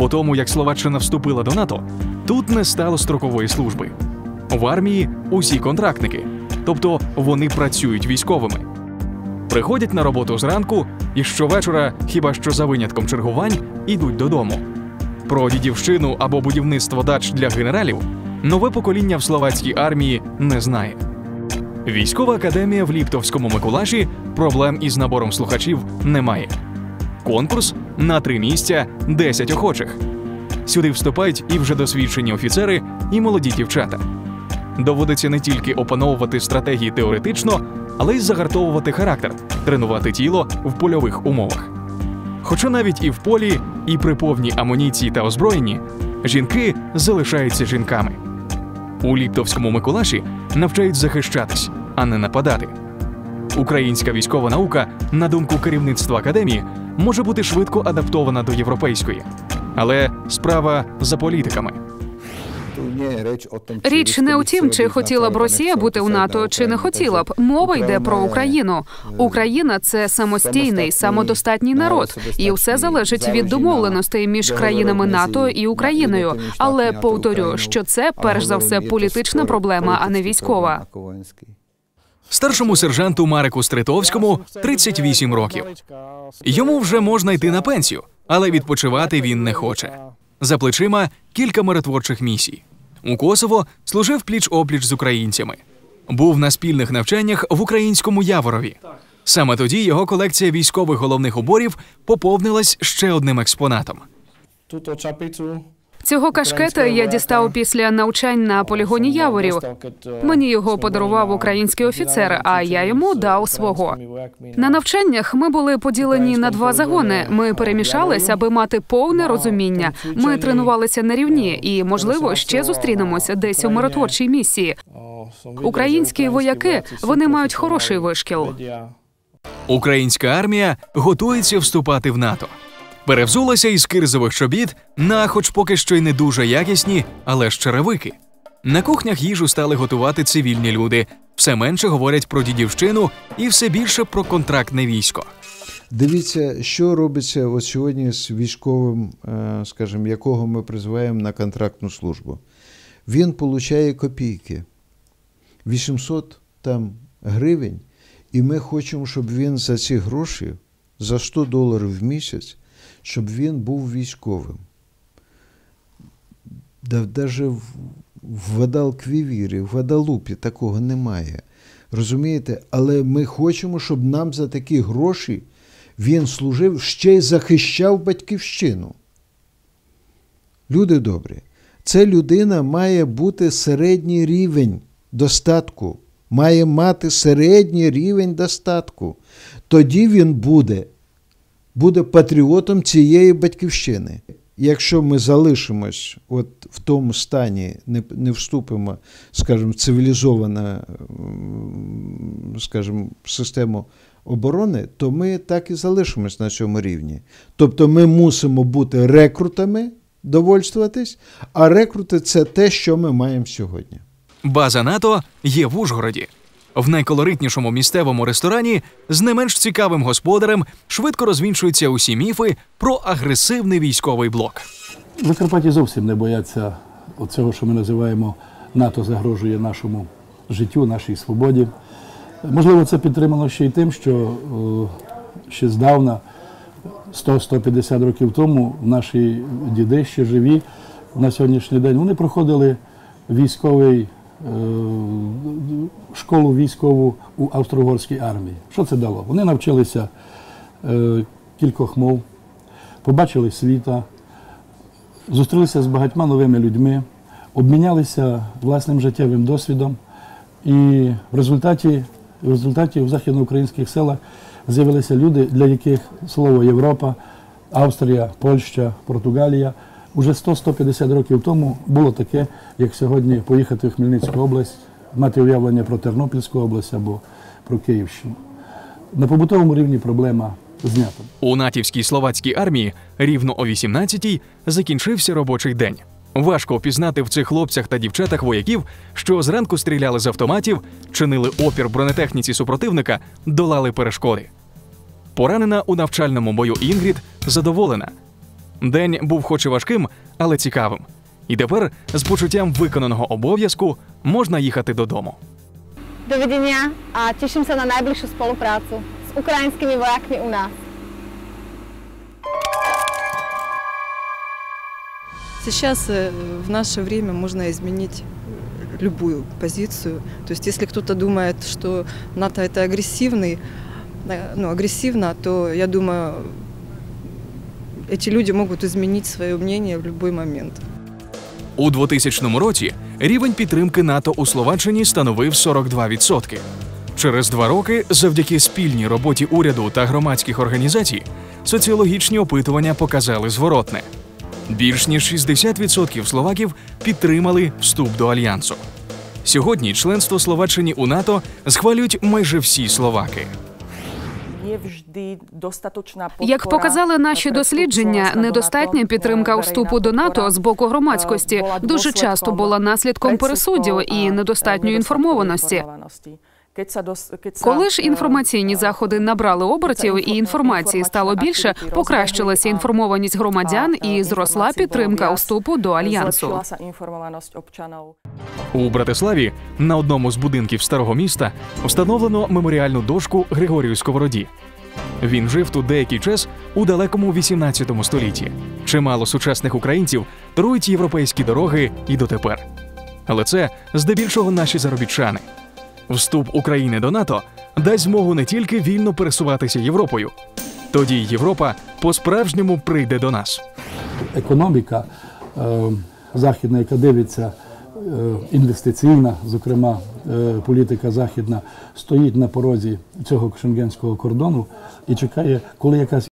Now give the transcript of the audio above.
По тому, як Словаччина вступила до НАТО, тут не стало строкової служби. В армії усі контрактники, тобто вони працюють військовими. Приходять на роботу зранку і щовечора, хіба що за винятком чергувань, ідуть додому. Про дідівщину або будівництво дач для генералів нове покоління в словацькій армії не знає. Військова академія в Ліптовському Миколаші проблем із набором слухачів немає. Конкурс на три місця 10 охочих. Сюди вступають і вже досвідчені офіцери, і молоді дівчата. Доводиться не тільки опановувати стратегії теоретично, але й загартовувати характер, тренувати тіло в польових умовах. Хоча навіть і в полі, і при повній амуніції та озброєнні жінки залишаються жінками. У Ліптовському Миколаші навчають захищатись, а не нападати. Українська військова наука, на думку керівництва академії, може бути швидко адаптована до європейської. Але справа за політиками. Річ не у тім, чи хотіла б Росія бути у НАТО, чи не хотіла б. Мова йде про Україну. Україна це самостійний, самодостатній народ, і все залежить від домовленостей між країнами НАТО і Україною. Але повторю, що це перш за все політична проблема, а не військова. Старшому сержанту Марику Стритовському 38 років. Йому вже можна йти на пенсію, але відпочивати він не хоче. За плечима кілька миротворчих місій. У Косово служив пліч опліч з українцями. Був на спільних навчаннях в українському Яворові. Саме тоді його колекція військових головних уборів поповнилась ще одним експонатом. Túto čapicu Цього кашкета я дістав після навчань на полігоні Яворів. Мені його подарував український офіцер, а я йому дав свого. На навчаннях ми були поділені на два загони. Ми перемішались, аби мати повне розуміння. Ми тренувалися на рівні і, можливо, ще зустрінемося десь у миротворчій місії. Українські вояки вони мають хороший вишкіл. Українська армія готується вступати в НАТО. Перевзулася із кирзових чобіт на, хоч поки що й не дуже якісні, але ж черевики. На кухнях їжу стали готувати цивільні люди. Все менше говорять про дідівщину і все більше про контрактне військо. Дивіться, що робиться от сьогодні з військовим, е, скажімо, якого ми призиваємо на контрактну службу. Він получає копійки 800 там гривень, і ми хочемо, щоб він за ці гроші, за 100 доларів в місяць, щоб він був військовим. Навіть в, в в Гадалупі такого немає. Розумієте? Але ми хочемо, щоб нам за такі гроші він служив, ще й захищав батьківщину. Люди добрі, ця людина має бути середній рівень достатку, має мати середній рівень достатку. Тоді він буде буде патріотом цієї батьківщини. Якщо ми залишимось от в тому стані, не не вступимо, скажімо, в цивілізовану скажімо, систему оборони, то ми так і залишимось на цьому рівні. Тобто ми мусимо бути рекрутами, довольствуватись, а рекрути це те, що ми маємо сьогодні. База НАТО є в Ужгороді. В найколоритнішому місцевому ресторані з не менш цікавим господарем швидко розвінчуються усі міфи про агресивний військовий блок. В Закарпатті зовсім не бояться цього, що ми називаємо НАТО загрожує нашому життю, нашій свободі. Можливо, це підтримано ще й тим, що ще здавна, 100-150 років тому, наші діди ще живі на сьогоднішній день, вони проходили військовий. Е, школу військову у австро-угорській армії. Що це дало? Вони навчилися е, кількох мов, побачили світа, зустрілися з багатьма новими людьми, обмінялися власним життєвим досвідом. І в результаті в результаті в західноукраїнських селах з'явилися люди, для яких слово Європа, Австрія, Польща, Португалія уже 100-150 років тому було таке, як сьогодні поїхати в Хмельницьку область, мати уявлення про Тернопільську область або про Київщину. На побутовому рівні проблема знята. У натівській словацькій армії рівно о 18-й закінчився робочий день. Важко впізнати в цих хлопцях та дівчатах вояків, що зранку стріляли з автоматів, чинили опір бронетехніці супротивника, долали перешкоди. Поранена у навчальному бою Інгрід задоволена. День був хоч і важким, але цікавим. І тепер з почуттям виконаного обов'язку можна їхати додому. Dovidenia a teším sa na najbližšiu spoluprácu s ukrajinskými vojakmi u nás. Сейчас э, в наше время можно изменить любую позицию. То есть если кто-то думает, что НАТО это агрессивный, э, ну, агрессивно, то я думаю, эти люди могут изменить свое мнение в любой момент. У 2000 році рівень підтримки НАТО у Словаччині становив 42%. Через два роки, завдяки спільній роботі уряду та громадських організацій, соціологічні опитування показали зворотне. Більш ніж 60% словаків підтримали вступ до альянсу. Сьогодні членство Словаччині у НАТО схвалюють майже всі словаки. Як показали наші дослідження, недостатня підтримка вступу до НАТО з боку громадськості дуже часто була наслідком пересудів і недостатньої інформованості. Коли ж інформаційні заходи набрали обертів і інформації стало більше, покращилася інформованість громадян і зросла підтримка вступу до альянсу. У Братиславі на одному з будинків старого міста встановлено меморіальну дошку Григорію Сковороді. Він жив тут деякий час у далекому 18 столітті. Чимало сучасних українців торують європейські дороги і дотепер. Але це здебільшого наші заробітчани. Вступ України до НАТО дасть змогу не тільки вільно пересуватися Європою, тоді Європа по-справжньому прийде до нас. Економіка е, західна, яка дивиться, е, інвестиційна, зокрема, е, політика західна, стоїть на порозі цього шенгенського кордону і чекає, коли якась